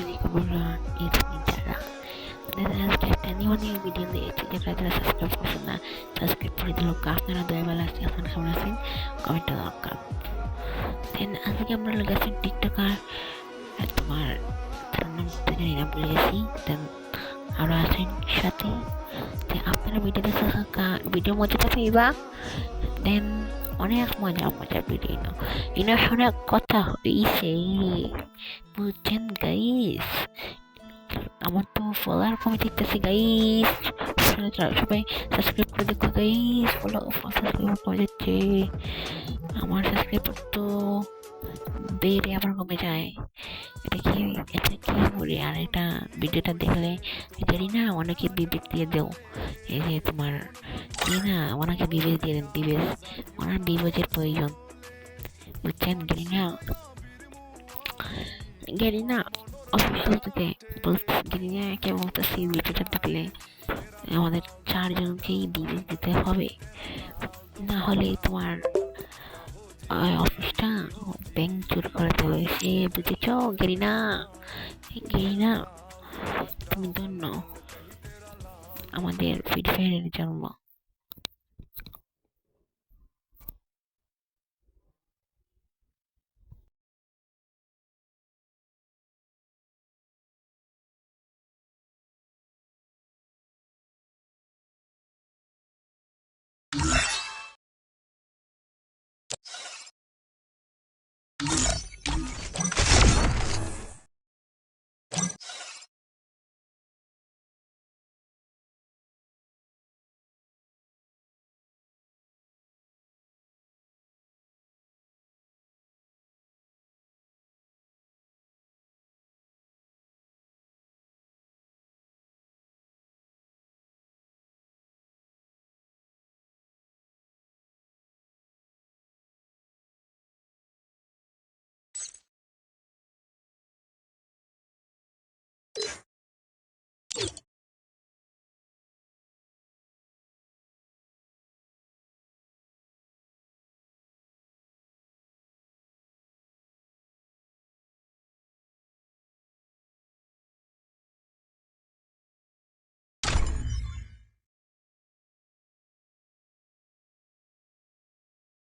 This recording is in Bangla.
আলাইকুম যারা দাদা আজকে একটা নিউ নিউ ভিডিও দিয়েছি যেটা যারা সাবস্ক্রাইব করছেন না সাবস্ক্রাইব করে দিল। আপনারা দয়াবেলা আজকে আপনারা কেমন আছেন? কমেন্টে দরকার দেন আজকে আমরা লাগাচ্ছেন টিকটকার তোমার তার নাম তো জানি না, ভুলে গেছি। দেন আরও আছেন সাথে। যে আপনারা ভিডিও দেখে ভিডিও মজা পাইবা দেন অনেক মজা মজা ভিডিও ইনো অনেক কথা হয়েছে বুঝছেন গাইস আমার তো ফলোয়ার কমে দেখতেছি গাইস সবাই সাবস্ক্রাইব করে দেখো গাইস ফলো সাবস্ক্রাইব কমে যাচ্ছে। আমার সাবস্ক্রাইবার তো আবার কমে যায়। এটা কি এটা কি করে আর এটা ভিডিওটা দেখলে, জানি না, অনেকে বিবেক দিয়ে দেও। এই যে তোমার কি না ওনাকে বিবেক দিয়ে দেন, বিবেক। ওনার বিবেকের প্রয়োজন। বুঝছেন? জানি না। জানি না থেকে বলতে, জানি না কে বলতেছি ভিডিওটা দেখলে। আমাদের চারজনকেই বিবেক দিতে হবে। না হলে তোমার অফিসটা ব্যাংক চুর করে দেবে সে বুঝেছ গেরিনা গেরিনা তুমি ধন্য আমাদের ফ্রি জন্ম Yeah.